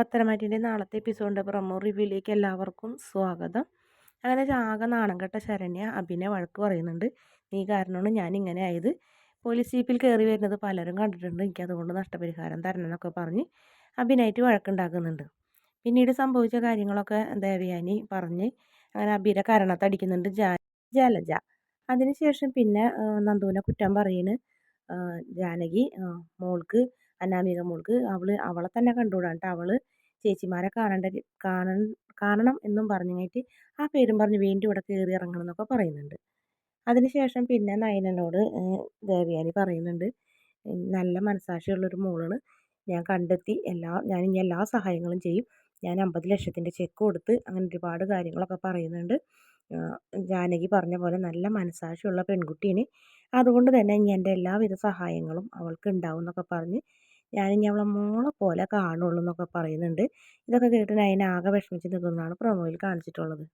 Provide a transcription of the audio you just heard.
പത്തനംതിട്ടയിലെ നാളത്തെ എപ്പിസോഡിന്റെ പ്രമോ റിവ്യൂലേക്ക് എല്ലാവർക്കും സ്വാഗതം. അങ്ങനെ ആകെ നാണം കെട്ട ശരണ്യ അഭിനെ വഴക്ക് പറയുന്നുണ്ട്. നീ കാരണമാണ് ഞാൻ ഇങ്ങനെ ആയത്. പോലീസ് ജീപ്പിൽ കയറി വരുന്നത് പലരും കണ്ടിട്ടുണ്ട്. എനിക്ക് അതുകൊണ്ട് നഷ്ടപരിഹാരം തരണം എന്നൊക്കെ പറഞ്ഞ് അഭിനായിട്ട് വഴക്കുണ്ടാക്കുന്നുണ്ട്. പിന്നീട് സംഭവിച്ച കാര്യങ്ങളൊക്കെ ദേവയാനി പറഞ്ഞ് അങ്ങനെ അഭിയുടെ കരണത്തടിക്കുന്നുണ്ട് ജാ ജലജ. അതിനുശേഷം പിന്നെ നന്ദുവിനെ കുറ്റം പറയുന്നു ജാനകി മോൾക്ക് അനാമിക മോൾക്ക് അവൾ അവളെ തന്നെ കണ്ടുകൂടാണ്ട് അവൾ ചേച്ചിമാരെ കാണേണ്ട കാണ കാണണം എന്നും പറഞ്ഞിട്ട് ആ പേരും പറഞ്ഞ് വീണ്ടും ഇവിടെ കയറി ഇറങ്ങണം എന്നൊക്കെ പറയുന്നുണ്ട്. അതിനുശേഷം പിന്നെ നയനനോട് ദേവയാനി പറയുന്നുണ്ട് നല്ല മനസാക്ഷിയുള്ളൊരു മോളാണ്. ഞാൻ കണ്ടെത്തി എല്ലാ ഞാൻ ഇനി എല്ലാ സഹായങ്ങളും ചെയ്യും. ഞാൻ അമ്പത് ലക്ഷത്തിന്റെ ചെക്ക് കൊടുത്ത് അങ്ങനെ ഒരുപാട് കാര്യങ്ങളൊക്കെ പറയുന്നുണ്ട്. ജാനകി പറഞ്ഞ പോലെ നല്ല മനസാക്ഷിയുള്ള പെൺകുട്ടിയാണ്. അതുകൊണ്ട് തന്നെ ഇനി എന്റെ എല്ലാവിധ സഹായങ്ങളും അവൾക്ക് ഉണ്ടാവും എന്നൊക്കെ പറഞ്ഞ് ഞാനിനി അവളെ മോളെ പോലെ കാണുള്ളൂ എന്നൊക്കെ പറയുന്നുണ്ട്. ഇതൊക്കെ കേട്ട് നയന ആകെ വിഷമിച്ച് നിൽക്കുന്നതാണ് പ്രൊമോയിൽ കാണിച്ചിട്ടുള്ളത്.